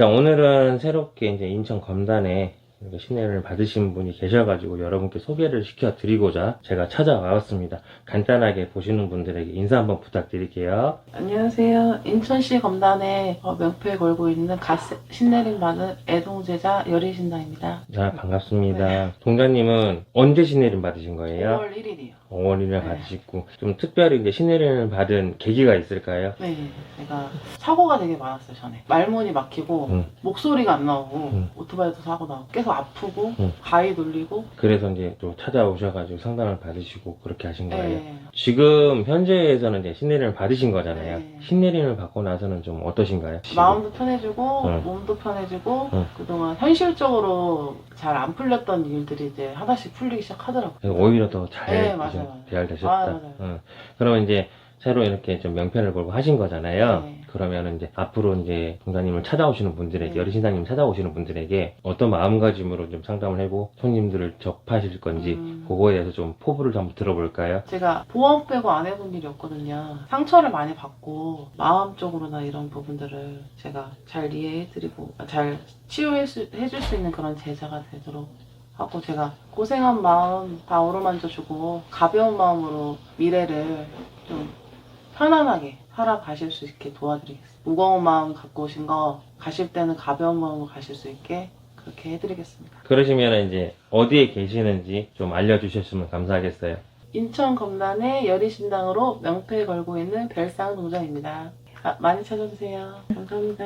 자, 오늘은 새롭게 이제 인천 검단에 이렇게 신뢰를 받으신 분이 계셔가지고 여러분께 소개를 시켜드리고자 제가 찾아와봤습니다. 간단하게 보시는 분들에게 인사 한번 부탁드릴게요. 안녕하세요. 인천시 검단에 어, 명패 걸고 있는 갓 신내림 받은 애동제자 여리신당입니다. 자, 반갑습니다. 동자님은 언제 신뢰를 받으신 거예요? 5월 1일이요. 5월이나 네. 받으시고 좀 특별히 이제 신뢰를 받은 계기가 있을까요? 네, 제가 사고가 되게 많았어요, 전에. 말문이 막히고, 음. 목소리가 안 나오고, 음. 오토바이도 사고 나고, 계속 아프고, 음. 가위 눌리고, 그래서 이제 또 찾아오셔가지고 상담을 받으시고 그렇게 하신 거예요. 네. 지금 현재에서는 이제 신내림을 받으신 거잖아요. 네. 신내림을 받고 나서는 좀 어떠신가요? 지금? 마음도 편해지고, 응. 몸도 편해지고, 응. 그동안 현실적으로 잘 안 풀렸던 일들이 이제 하나씩 풀리기 시작하더라고요. 오히려 더 잘 네, 맞아요. 대할되셨다. 아, 맞아요. 응. 그러면 이제 새로 이렇게 좀 명편을 걸고 하신 거잖아요. 네. 그러면 이제 앞으로 이제 동자님을 찾아오시는 분들에게 네. 여리신당님 찾아오시는 분들에게 어떤 마음가짐으로 좀 상담을 해고 손님들을 접하실 건지 음. 그거에 대해서 좀 포부를 좀 한번 들어볼까요? 제가 보험 빼고 안 해본 일이 없거든요. 상처를 많이 받고 마음적으로나 이런 부분들을 제가 잘 이해해드리고 잘 치유해줄 수 있는 그런 제자가 되도록 하고 제가 고생한 마음 다 어루만져주고 가벼운 마음으로 미래를 좀 편안하게 살아가실 수 있게 도와드리겠습니다. 무거운 마음 갖고 오신 거 가실 때는 가벼운 마음으로 가실 수 있게 그렇게 해드리겠습니다. 그러시면 이제 어디에 계시는지 좀 알려주셨으면 감사하겠어요. 인천 검단의 여리신당으로 명패 걸고 있는 별상 농장입니다. 아, 많이 찾아주세요. 감사합니다.